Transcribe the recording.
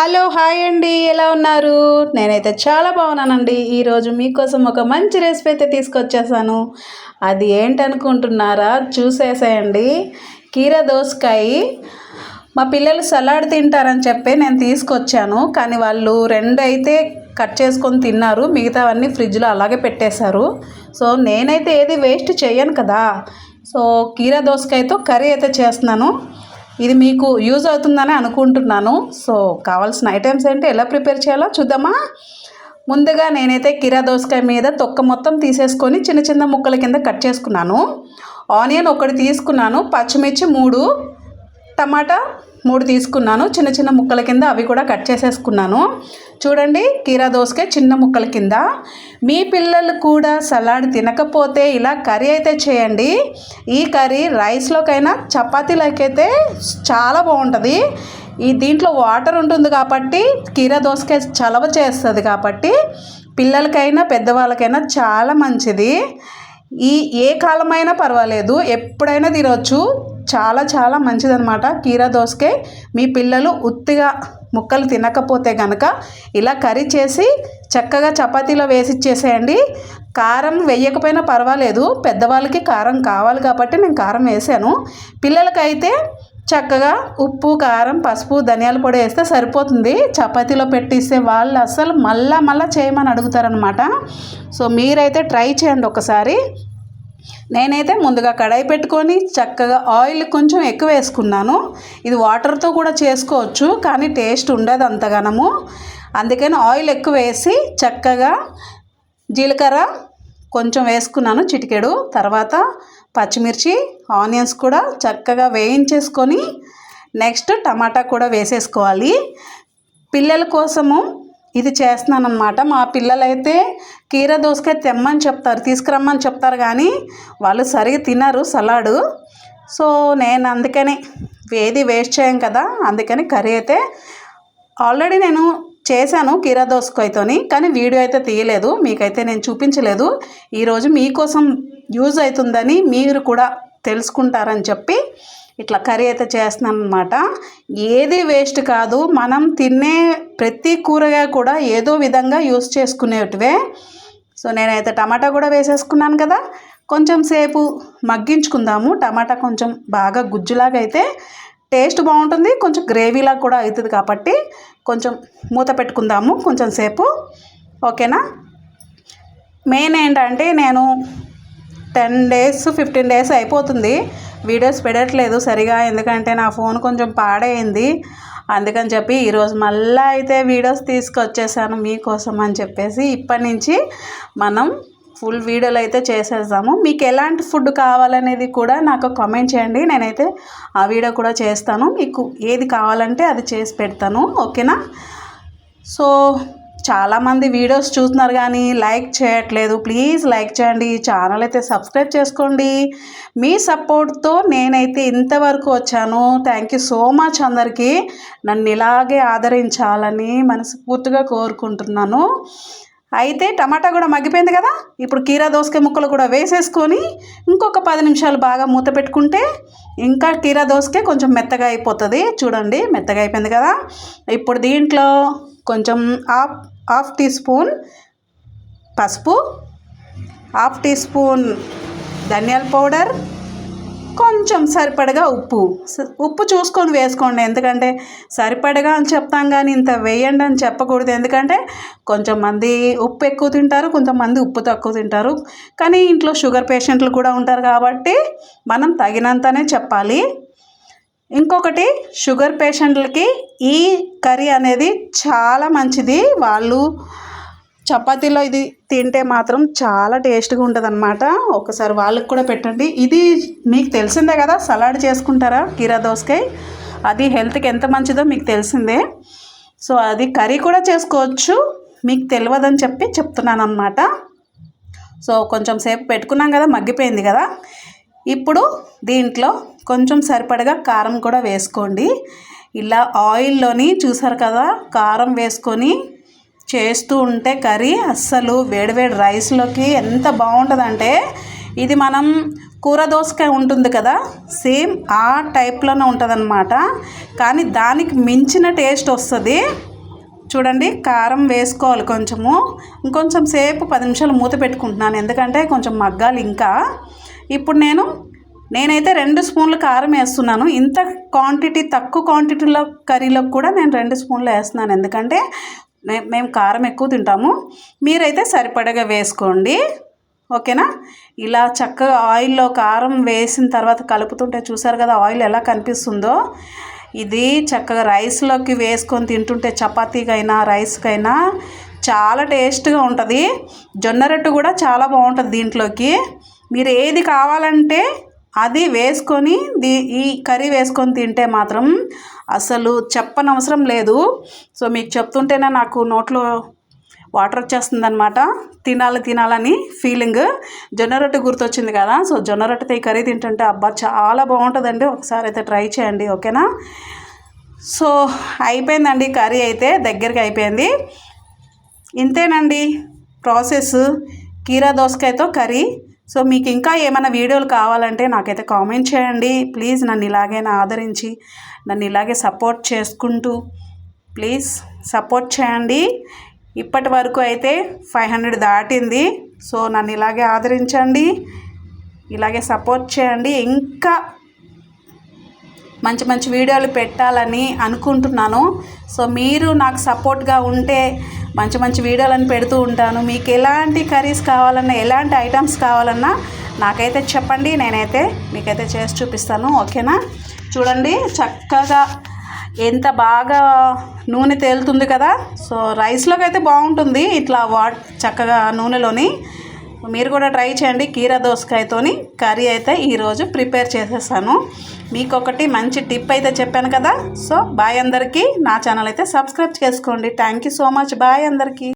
Hello hi అండి. ఎలా ఉన్నారు? నేనైతే చాలా బాగున్నానండి. ఈరోజు మీకోసం ఒక మంచి రెసిపీ అయితే తీసుకొచ్చేసాను. అది ఏంటనుకుంటున్నారా? చూసేసేయండి. కీర దోసకాయ. మా పిల్లలు సలాడ్ తింటారని చెప్పి నేను తీసుకొచ్చాను. కానీ వాళ్ళు రెండు అయితే కట్ చేసుకొని తిన్నారు. మిగతావన్నీ ఫ్రిడ్జ్లో అలాగే పెట్టేశారు. సో నేనైతే ఏది వేస్ట్ చేయను కదా. సో కీర దోసకాయతో కర్రీ అయితే చేస్తున్నాను. ఇది మీకు యూజ్ అవుతుందని అనుకుంటున్నాను. సో కావాల్సిన ఐటమ్స్ ఏంటి ఎలా ప్రిపేర్ చేయాలో చూద్దామా? ముందుగా నేనైతే కీరా దోసకాయ మీద తొక్క మొత్తం తీసేసుకొని చిన్న చిన్న ముక్కల కింద కట్ చేసుకున్నాను. ఆనియన్ ఒకటి తీసుకున్నాను పచ్చిమిర్చి మూడు టమాటా మూడు తీసుకున్నాను. చిన్న చిన్న ముక్కల కింద అవి కూడా కట్ చేసేసుకున్నాను. చూడండి కీరా దోసకే చిన్న ముక్కల కింద. మీ పిల్లలు కూడా సలాడ్ తినకపోతే ఇలా కర్రీ అయితే చేయండి. ఈ కర్రీ రైస్లోకైనా చపాతీలకైతే చాలా బాగుంటుంది. ఈ దీంట్లో వాటర్ ఉంటుంది కాబట్టి కీరా దోసకాయ చలవ చేస్తుంది కాబట్టి పిల్లలకైనా పెద్దవాళ్ళకైనా చాలా మంచిది. ఈ ఏ కాలమైనా పర్వాలేదు. ఎప్పుడైనా తినవచ్చు చాలా చాలా మంచిదనమాట కీరా దోసకాయ మీ పిల్లలు ఉత్తిగా ముక్కలు తినకపోతే కనుక ఇలా కర్రీ చేసి చక్కగా చపాతీలో వేసి ఇచ్చేసేయండి. కారం వేయకపోయినా పర్వాలేదు. పెద్దవాళ్ళకి కారం కావాలి కాబట్టి నేను కారం వేసాను. పిల్లలకైతే చక్కగా ఉప్పు కారం పసుపు ధనియాల పొడి వేస్తే సరిపోతుంది. చపాతీలో పెట్టిస్తే వాళ్ళు అస్సలు మళ్ళా మళ్ళా చేయమని అడుగుతారనమాట సో మీరైతే ట్రై చేయండి ఒకసారి. నేనైతే ముందుగా కడాయి పెట్టుకొని చక్కగా ఆయిల్ కొంచెం ఎక్కువ వేసుకున్నాను. ఇది వాటర్తో కూడా చేసుకోవచ్చు కానీ టేస్ట్ ఉండదు అంతగానము. అందుకని ఆయిల్ ఎక్కువ వేసి చక్కగా జీలకర్ర కొంచెం వేసుకున్నాను చిటికెడు. తర్వాత పచ్చిమిర్చి ఆనియన్స్ కూడా చక్కగా వేయించేసుకొని నెక్స్ట్ టమాటా కూడా వేసేసుకోవాలి. పిల్లల కోసము ఇది చేస్తున్నాను మా పిల్లలైతే కీర దోసకాయ తెమ్మని చెప్తారు తీసుకురమ్మని చెప్తారు కానీ వాళ్ళు సరిగా తినరు సలాడు. సో నేను అందుకని ఏది వేస్ట్ చేయం కదా అందుకని కర్రీ అయితే ఆల్రెడీ నేను చేశాను కీరా దోసకాయతోని కానీ వీడియో అయితే తీయలేదు మీకైతే నేను చూపించలేదు. ఈరోజు మీకోసం యూజ్ అవుతుందని మీరు కూడా తెలుసుకుంటారని చెప్పి ఇట్లా కర్రీ అయితే చేస్తున్నాను అనమాట ఏది వేస్ట్ కాదు మనం తినే ప్రతి కూరగాయ కూడా ఏదో విధంగా యూస్ చేసుకునేటివే. సో నేనైతే టమాటా కూడా వేసేసుకున్నాను కదా. కొంచెం సేపు మగ్గించుకుందాము. టమాటా కొంచెం బాగా గుజ్జులాగా అయితే టేస్ట్ బాగుంటుంది. కొంచెం గ్రేవీలా కూడా అవుతుంది కాబట్టి కొంచెం మూత పెట్టుకుందాము కొంచెం సేపు. ఓకేనా? మెయిన్ ఏంటంటే నేను టెన్ డేస్ ఫిఫ్టీన్ డేస్ అయిపోతుంది. వీడియోస్ పెడట్లేదు సరిగా. ఎందుకంటే నా ఫోన్ కొంచెం పాడైంది. అందుకని చెప్పి ఈరోజు మళ్ళీ అయితే వీడియోస్ తీసుకొచ్చేసాను మీకోసం అని చెప్పేసి ఇప్పటి నుంచి మనం ఫుల్ వీడియోలు అయితే చేసేద్దాము. మీకు ఎలాంటి ఫుడ్ కావాలనేది కూడా నాకు కామెంట్ చేయండి. నేనైతే ఆ వీడియో కూడా చేస్తాను. మీకు ఏది కావాలంటే అది చేసి పెడతాను. ఓకేనా? సో చాలామంది వీడియోస్ చూస్తున్నారు కానీ లైక్ చేయట్లేదు. ప్లీజ్ లైక్ చేయండి. ఛానల్ అయితే సబ్స్క్రైబ్ చేసుకోండి. మీ సపోర్ట్తో నేనైతే ఇంతవరకు వచ్చాను. థ్యాంక్ యూ సో మచ్ అందరికీ. నన్ను ఇలాగే ఆదరించాలని మనస్ఫూర్తిగా కోరుకుంటున్నాను. అయితే టమాటా కూడా మగ్గిపోయింది కదా? ఇప్పుడు కీరా దోసకాయ ముక్కలు కూడా వేసేసుకొని ఇంకొక పది నిమిషాలు బాగా మూత పెట్టుకుంటే ఇంకా కీరా దోసకాయ కొంచెం మెత్తగా అయిపోతుంది. చూడండి మెత్తగా అయిపోయింది కదా? ఇప్పుడు దీంట్లో కొంచెం హాఫ్ హాఫ్ టీ స్పూన్ పసుపు హాఫ్ టీ స్పూన్ ధనియాల పౌడర్ కొంచెం సరిపడగా ఉప్పు. ఉప్పు చూసుకొని వేసుకోండి. ఎందుకంటే సరిపడగా అని చెప్తాం కానీ ఇంత వేయండి అని చెప్పకూడదు. ఎందుకంటే కొంచెం మంది ఉప్పు ఎక్కువ తింటారు కొంతమంది ఉప్పు తక్కువ తింటారు. కానీ ఇంట్లో షుగర్ పేషెంట్లు కూడా ఉంటారు కాబట్టి మనం తగినంతనే చెప్పాలి. ఇంకొకటి షుగర్ పేషెంట్లకి ఈ కర్రీ అనేది చాలా మంచిది. వాళ్ళు చపాతీలో ఇది తింటే మాత్రం చాలా టేస్ట్గా ఉంటుంది అనమాట ఒకసారి వాళ్ళకి కూడా పెట్టండి. ఇది మీకు తెలిసిందే కదా సలాడ్ చేసుకుంటారా కీరా దోసకాయ? అది హెల్త్కి ఎంత మంచిదో మీకు తెలిసిందే. సో అది కర్రీ కూడా చేసుకోవచ్చు. మీకు తెలియదని చెప్పి చెప్తున్నాను అనమాట సో కొంచెం సేపు పెట్టుకున్నాం కదా మగ్గిపోయింది కదా. ఇప్పుడు దీంట్లో కొంచెం సరిపడగా కారం కూడా వేసుకోండి. ఇలా ఆయిల్లోని చూసారు కదా కారం వేసుకొని చేస్తూ ఉంటే కర్రీ అస్సలు వేడివేడి రైస్లోకి ఎంత బాగుంటుందంటే ఇది మనం కూర దోసకాయ ఉంటుంది కదా సేమ్ ఆ టైప్లోనే ఉంటుందన్నమాట. కానీ దానికి మించిన టేస్ట్ వస్తుంది. చూడండి కారం వేసుకోవాలి కొంచెము. ఇంకొంచెం సేపు పది నిమిషాలు మూత పెట్టుకుంటున్నాను ఎందుకంటే కొంచెం మగ్గాలి ఇంకా. ఇప్పుడు నేను నేనైతే రెండు స్పూన్లు కారం వేస్తున్నాను. ఇంత క్వాంటిటీ తక్కువ క్వాంటిటీలో కర్రీలో కూడా నేను రెండు స్పూన్లు వేస్తున్నాను. ఎందుకంటే మేము కారం ఎక్కువ తింటాము. మీరైతే సరిపడగా వేసుకోండి. ఓకేనా? ఇలా చక్కగా ఆయిల్లో కారం వేసిన తర్వాత కలుపుతుంటే చూసారు కదా ఆయిల్ ఎలా కనిపిస్తుందో. ఇది చక్కగా రైస్లోకి వేసుకొని తింటుంటే చపాతీకైనా రైస్కైనా చాలా టేస్ట్గా ఉంటుంది. జొన్న రొట్టె కూడా చాలా బాగుంటుంది దీంట్లోకి. మీరు ఏది కావాలంటే అది వేసుకొని దీ ఈ కర్రీ వేసుకొని తింటే మాత్రం అసలు చెప్పనవసరం లేదు. సో మీకు చెప్తుంటేనే నాకు నోట్లో వాటర్ వచ్చేస్తుంది అనమాట తినాలి తినాలని ఫీలింగ్. జొన్న రొట్టె గుర్తొచ్చింది కదా? సో జొన్న రొట్టెతో ఈ కర్రీ తింటుంటే అబ్బా చాలా బాగుంటుందండి. ఒకసారి అయితే ట్రై చేయండి ఓకేనా? సో అయిపోయిందండి కర్రీ అయితే దగ్గరికి అయిపోయింది. ఇంతేనండి ప్రాసెస్. కీరా దోసకాయతో కర్రీ. సో మీకు ఇంకా ఏమైనా వీడియోలు కావాలంటే నాకైతే కామెంట్ చేయండి. ప్లీజ్ నన్ను ఇలాగైనా ఆదరించి నన్ను ఇలాగే సపోర్ట్ చేసుకుంటూ ప్లీజ్ సపోర్ట్ చేయండి. ఇప్పటి వరకు అయితే ఫైవ్ హండ్రెడ్ దాటింది. సో నన్ను ఇలాగే ఆదరించండి ఇలాగే సపోర్ట్ చేయండి. ఇంకా మంచి మంచి వీడియోలు పెట్టాలని అనుకుంటున్నాను. సో మీరు నాకు సపోర్ట్గా ఉంటే మంచి మంచి వీడియోలను పెడుతూ ఉంటాను. మీకు ఎలాంటి కర్రీస్ కావాలన్నా ఎలాంటి ఐటమ్స్ కావాలన్నా నాకైతే చెప్పండి నేనైతే మీకైతే చేసి చూపిస్తాను. ఓకేనా? చూడండి చక్కగా ఎంత బాగా నూనె తేలుతుంది కదా. సో రైస్లోకి అయితే బాగుంటుంది. ఇట్లా వా చక్కగా నూనెలోని మీరు కూడా ట్రై చేయండి కీరా దోసకాయతోని కర్రీ అయితే ఈరోజు ప్రిపేర్ చేసేసాను. మీకు ఒకటి మంచి టిప్ అయితే చెప్పాను కదా. సో బాయ్ అందరికీ నా ఛానల్ అయితే సబ్స్క్రైబ్ చేసుకోండి. Thank you so much. Bye అందరికీ.